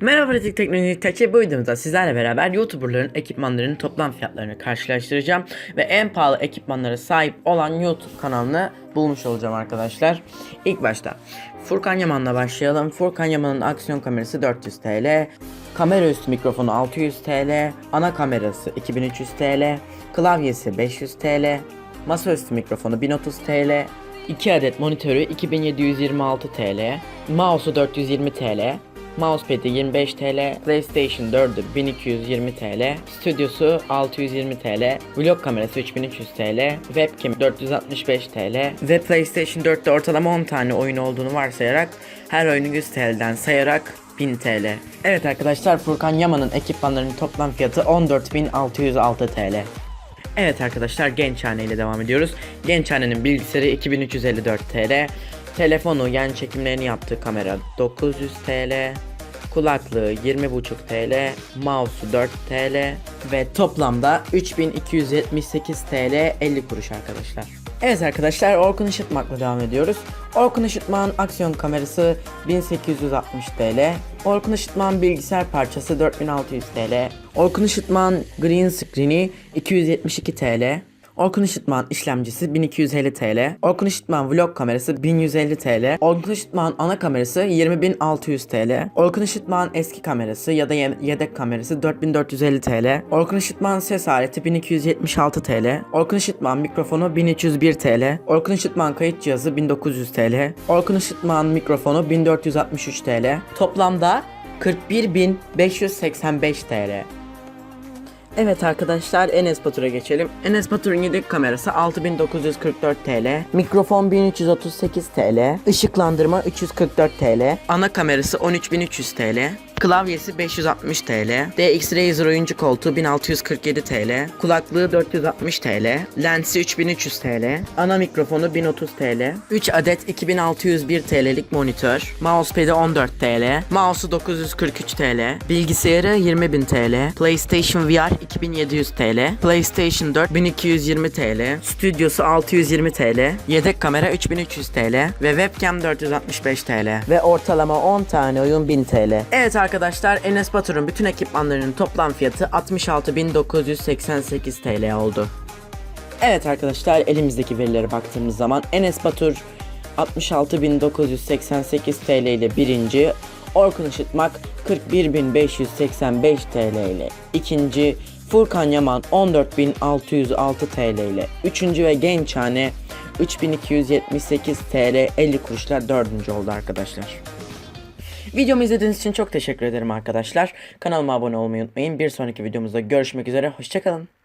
Merhaba Pratik Teknoloji Tekçe bu videomuzda sizlerle beraber YouTuberların ekipmanlarının toplam fiyatlarını karşılaştıracağım ve en pahalı ekipmanlara sahip olan YouTube kanalını bulmuş olacağım arkadaşlar. İlk başta Furkan Yaman'la başlayalım. Furkan Yaman'ın aksiyon kamerası 400 TL, kamera üstü mikrofonu 600 TL, ana kamerası 2300 TL, klavyesi 500 TL, masaüstü mikrofonu 1030 TL, 2 adet monitörü 2726 TL, mouse'u 420 TL, Mousepad'i 25 TL, PlayStation 4'ü 1220 TL, stüdyosu 620 TL, vlog kamerası 3300 TL, webcam 465 TL ve PlayStation 4'te ortalama 10 tane oyun olduğunu varsayarak her oyunu 100 TL'den sayarak 1000 TL. Evet arkadaşlar Furkan Yaman'ın ekipmanlarının toplam fiyatı 14.606 TL. Evet arkadaşlar Gençhane ile devam ediyoruz. Gençhane'nin bilgisayarı 2354 TL. Telefonu yani çekimlerini yaptığı kamera 900 TL. Kulaklığı 20,5 TL. Mouse'u 4 TL. Ve toplamda 3278 TL 50 kuruş arkadaşlar. Evet arkadaşlar Orkun Işıtmak'la devam ediyoruz. Orkun Işıtmak'ın aksiyon kamerası 1860 TL. Orkun Işıtmak'ın bilgisayar parçası 4600 TL. Orkun Işıtmak'ın green screen'i 272 TL. Orkun Işıtmak'ın işlemcisi 1250 TL. Orkun Işıtmak'ın vlog kamerası 1150 TL. Orkun Işıtmak'ın ana kamerası 20600 TL. Orkun Işıtmak'ın eski kamerası ya da ye- yedek kamerası 4450 TL. Orkun Işıtmak'ın ses aleti 1276 TL. Orkun Işıtmak'ın mikrofonu 1301 TL. Orkun Işıtmak'ın kayıt cihazı 1900 TL. Orkun Işıtmak'ın mikrofonu 1463 TL. Toplamda 41585 TL. Evet arkadaşlar Enes Batur'a geçelim. Enes Batur'un yedek kamerası 6944 TL, mikrofon 1338 TL, ışıklandırma 344 TL, ana kamerası 13300 TL, klavyesi 560 TL, DX Razer oyuncu koltuğu 1647 TL, kulaklığı 460 TL, lensi 3300 TL, ana mikrofonu 1030 TL, 3 adet 2601 TL'lik monitör, mousepad'i 14 TL, mouse'u 943 TL, bilgisayarı 20000 TL, PlayStation VR 2700 TL, PlayStation 4 1220 TL, stüdyosu 620 TL, yedek kamera 3300 TL ve webcam 465 TL ve ortalama 10 tane oyun 1000 TL. Evet arkadaşlar Enes Batur'un bütün ekipmanlarının toplam fiyatı 66.988 TL oldu. Evet arkadaşlar elimizdeki verilere baktığımız zaman Enes Batur 66.988 TL ile birinci, Orkun Işıtmak 41.585 TL ile ikinci, Furkan Yaman 14.606 TL ile üçüncü ve Gençhane 3278 TL 50 kuruşlar dördüncü oldu arkadaşlar. Videomu izlediğiniz için çok teşekkür ederim arkadaşlar. Kanalıma abone olmayı unutmayın. Bir sonraki videomuzda görüşmek üzere. Hoşçakalın.